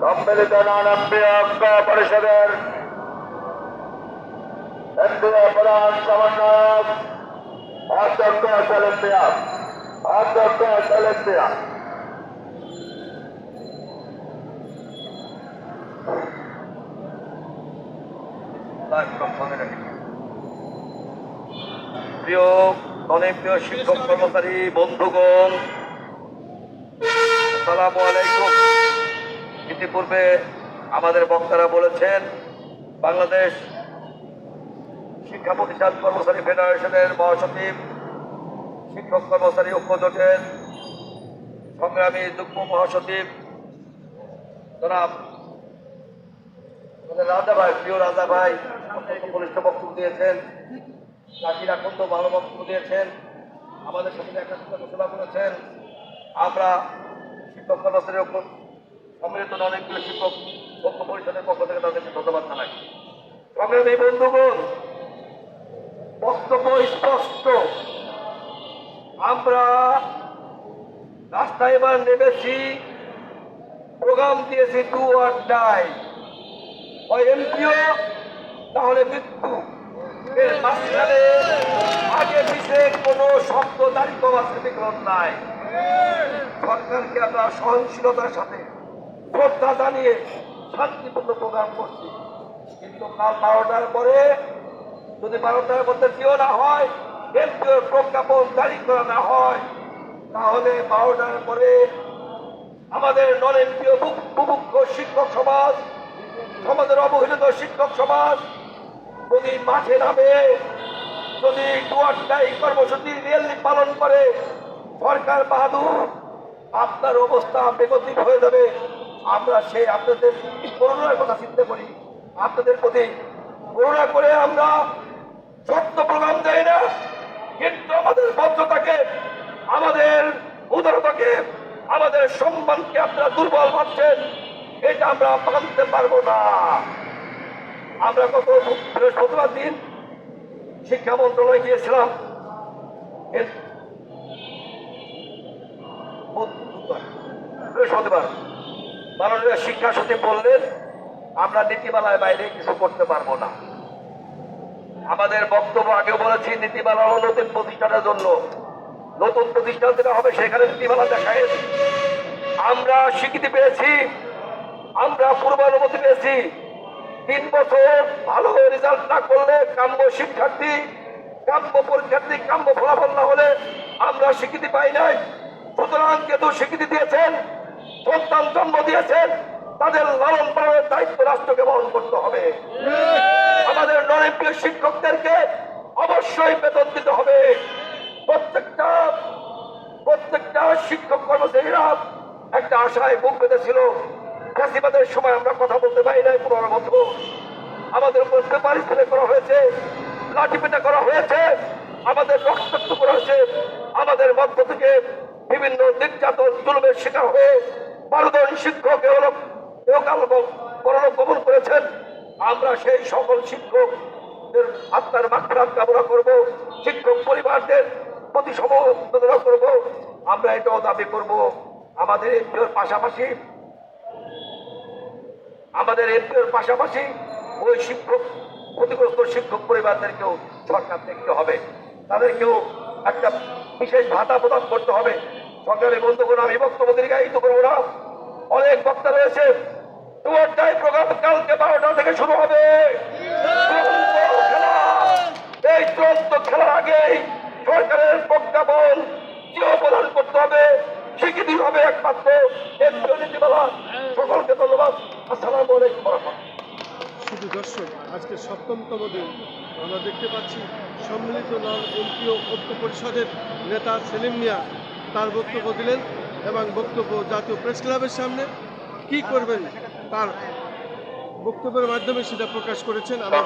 সম্মিলিত পরিষদের প্রধান সমন্বয়ক প্রিয় প্রিয় শিক্ষক কর্মচারী বন্ধুগণ সালামু আলাইকুম। ইতিপূর্বে আমাদের বক্তারা বলেছেন, বাংলাদেশ শিক্ষা প্রতিষ্ঠান কর্মচারী ফেডারেশনের মহাসচিব, শিক্ষক কর্মচারী ঐক্য জোটের সংগ্রামী যুগ্ম মহাসচিব, জনাব রাজা ভাই প্রিয় রাজা ভাই বলিষ্ঠ বক্তব্য দিয়েছেন চাকরি আকন্দ ভালো বক্তব্য দিয়েছেন, আমাদের সাথে একটা ঘোষণা করেছেন। আমরা শিক্ষক কর্মচারী সম্মিলিত অনেকগুলো শিক্ষক ঐক্য পরিষদের পক্ষ থেকে তাদেরকে ধন্যবাদ জানাই। সংগ্রামী বন্ধুগণ বক্তব্য স্পষ্ট। আমরা রাস্তায় এবার নেমেছি, প্রোগ্রাম দিয়েছি টু আর ডাই। হয় এমপিও তাহলে মৃত্যু। এর মাঝখানে আগে পিছে কোনো শব্দ দাঁড়িয়ে কমা শ্রেণীকরণ নাই। সরকারকে আমরা সহনশীলতার সাথে শ্রদ্ধা জানিয়ে শান্তিপূর্ণ প্রোগ্রাম করছি। কিন্তু কাল বারোটার পরে, যদি বারোটার মধ্যে কেউ না হয় এমপিওর প্রজ্ঞাপন জারি করা না হয়, তাহলে বারোটার পরে আমাদের এমপিও বুভুক্ষ শিক্ষক সমাজ, সমাজের অবহেলিত শিক্ষক সমাজ, যদি মাঠে নামে, যদি ডুয়ারটাই কর্মসূচি রিয়েলি পালন করে, সরকার বাহাদুর, আপনার অবস্থা বেগতিক হয়ে যাবে। আমরা সেই আপনাদের করোনার কথা চিন্তা করি। আপনাদের প্রতি করোনা করে আমরা সত্য প্রোগ্রাম দেয় না, কিন্তু আমাদের বদ্ধতাকে, আমাদের উদারতাকে, আমাদের সম্মানকে আপনারা দুর্বল ভাবছেন, এটা আমরা মানতে পারব না। আমরা গত বৃহস্পতিবার দিন শিক্ষা মন্ত্রণালয়ে গিয়েছিলাম। বৃহস্পতিবার। মাননীয় শিক্ষা সচিব বললেন, আমরা নীতিমালায় বাইরে কিছু করতে পারব না। আমাদের বক্তব্য আগেও বলেছি, নীতিমালা হলো নতুন প্রতিষ্ঠানের জন্য। নতুন প্রতিষ্ঠান যেটা হবে, সেখানে নীতিমালা দেখায়। আমরা স্বীকৃতি পেয়েছি, আমরা পূর্বানুমতি পেয়েছি। তিন বছর ভালো রেজাল্ট না করলে কাম্য শিক্ষার্থী, কাম্য পরীক্ষার্থী, কাম্য ফলাফল না হলে আমরা স্বীকৃতি পাই নাই। সুতরাং যেহেতু স্বীকৃতি দিয়েছেন সন্তান জন্ম দিয়েছেন, তাদের লালন পালনের দায়িত্ব রাষ্ট্রকে বহন করতে হবে। আমাদের নরেন্দ্রীয় শিক্ষকদেরকে অবশ্যই বেতন দিতে হবে। প্রত্যেকটা প্রত্যেকটা শিক্ষক কর্মচারীরা একটা আশায় বুক পেতেছিল ফ্যাসিবাদের সময় আমরা কথা বলতে পারি নাই পুরোনো বছর। আমাদের উপর পেপার করা হয়েছে, লাঠি পেটা করা হয়েছে, আমাদের রক্তাক্ত করা হয়েছে। আমাদের মধ্য থেকে বিভিন্ন নির্যাতন, জুলুমের শিকার হয়ে বারো জন শিক্ষক পরলোক গমন করেছেন? আমরা সেই সকল শিক্ষকদের আত্মার মাত্রাত কামনা করব, শিক্ষক পরিবারদের প্রতি সমবেদনা করব। আমরা এটাও দাবি করব। আমাদের এমপিওর পাশাপাশি আমাদের এমপিওর পাশাপাশি ওই শিক্ষক ক্ষতিগ্রস্ত শিক্ষক পরিবারদেরকেও সরকার দেখতে হবে। তাদেরকেও একটা বিশেষ ভাতা প্রদান করতে হবে। সরকারের বন্ধুগণ আমি বক্তব্য দীর্ঘায়িত করব না। অনেক বক্তা রয়েছে। কালকে বারোটা থেকে শুরু হবে। এই চূড়ান্ত খেলার আগেই সরকারের প্রজ্ঞাপন প্রদান করতে হবে। স্বীকৃতি হবে একমাত্র নীতিমালা সকলকে ধন্যবাদ। আসসালামু আলাইকুম শুধু দর্শক, আজকে সপ্তমতম দিন। আমরা দেখতে পাচ্ছি সম্মিলিত নন এমপিও ঐক্য পরিষদের নেতা সেলিম মিয়া। তার বক্তব্য দিলেন এবং বক্তব্য জাতীয় প্রেস ক্লাবের সামনে কি করবেন তার বক্তব্যের মাধ্যমে সেটা প্রকাশ করেছেন আমরা